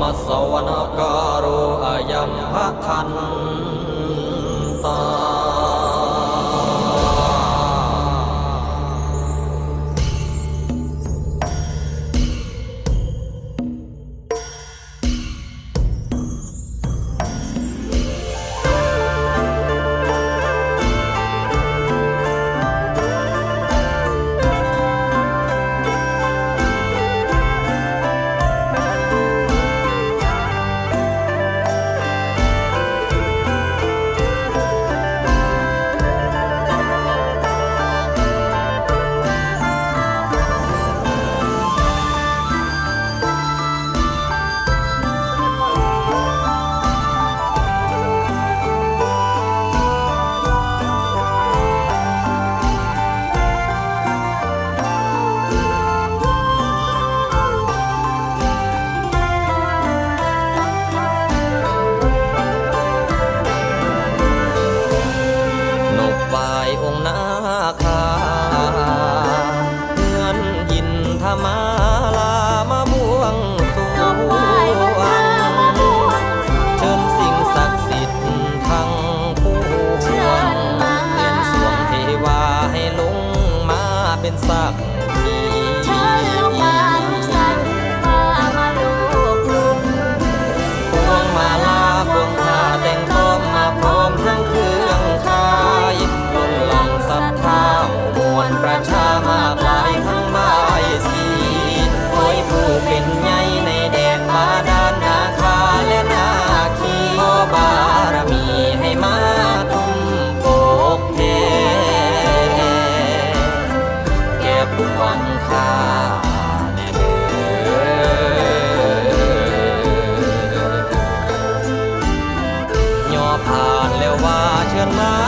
มสวนาการอยัมภะคันตา ธมาลามาบวงสวงเชิญสิ่งศักดิ์สิทธิ์ทั้งปวงเป็นสวงเทวาให้ลงมาเป็นสัก วังค่าแน่เด้อย่อผ่านแล้วว่าเชิญมา